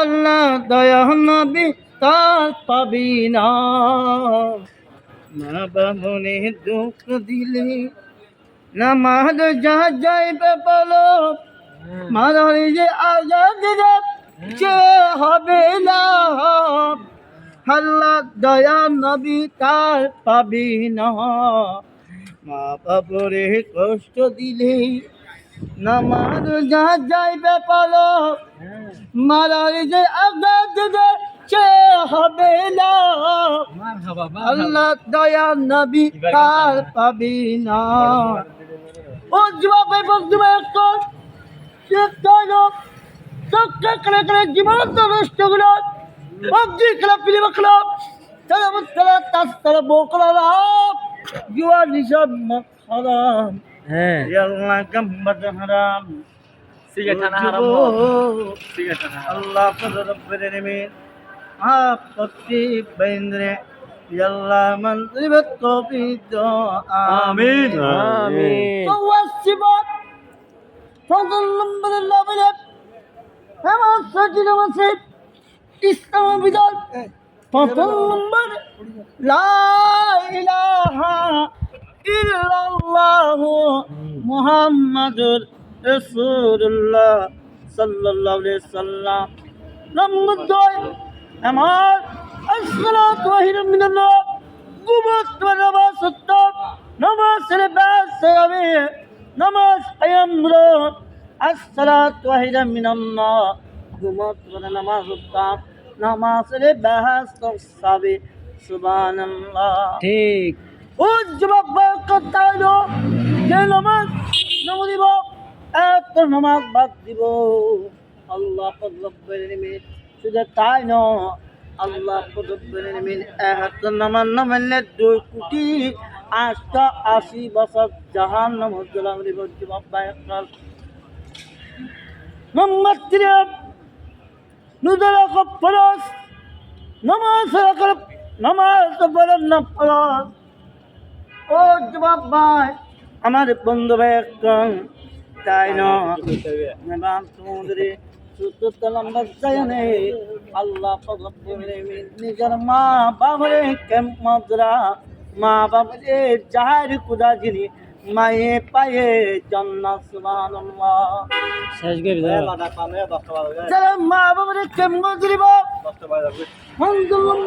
আল্লাহ দয়া নবী তার পাবি না। মা বাবনে দুঃখ দিলে না নামাজ যা যাইবে বলো, মারার যে আজাদ সে হবে না। আল্লাহ দয়া নবী তার পাবি না। মা বাবরে কষ্ট দিলে নামাজ যা যাইবে বলো মারার যে রে সে হবে না। আল্লাহ দয়া নবী তার পাবি না। ও যুবক ভাই বন্ধু ভাই এখন চক্কা করে করে জীবন তো নষ্ট হলো পাবজি খেলা ফিলিম খেলা তারা তারা তারা বোকলা রাম জুয়া নিশাব হারাম হ্যাঁ আল্লাহ গম্বদ হারাম সিগারেট টানা হারাম যুবক, সিগারেট টানা আল্লাহ রব্বের নিমিত আপত্তি বেন্দ্রে আল্লাহ মন্ত্রী তৌফিক আমিন আমিন توسبت فضل من الله بلد فما سجل وسيب ইসলাম বিদল প্রথম নম্বর লা ইলাহা ইল্লাল্লাহ মুহাম্মাদুর রাসূলুল্লাহ সাল্লাল্লাহু আলাইহি সাল্লাম। নম্বর দুই আমার আসসালাতু ওয়াহিদ মিনাল্লাহ গুমত নামাজ সত্য নামাজের ব্যাস হবে নামাজ আয়ামর আসসালাতু ওয়াহিদ মিনাল্লাহ গুমত ওয়া নামাজ সত্য নামাজের ব্যাস হবে। সুবহানাল্লাহ। ঠিক। ও যুবক কথা হলো যে নামাজ নম দিব, এত নামাজ বাদ দিব। আল্লাহ নিমিত শুধু তাই ন আল্লাহ পদ্মের নিমিত এত নামাজ নামাইলে দুই কোটি আটটা আশি বছর জাহান নাম হজ্জলাম দিব যুবক বাইকাল নম্বর তিন নুদরা ফরস নামাজ নামাজ বলেন না ফরস ও জবাব ভাই আমার বন্ধু ভাই একজন তাই নাম আল্লাহ নিজের মা বাবরে মজরা মা বাবরে জাহার কুদা যিনি মায়ে পায়ে জন্নাত সুবহানাল্লাহ। শেষ করে যারা মা বাবরে কেম মজরিবা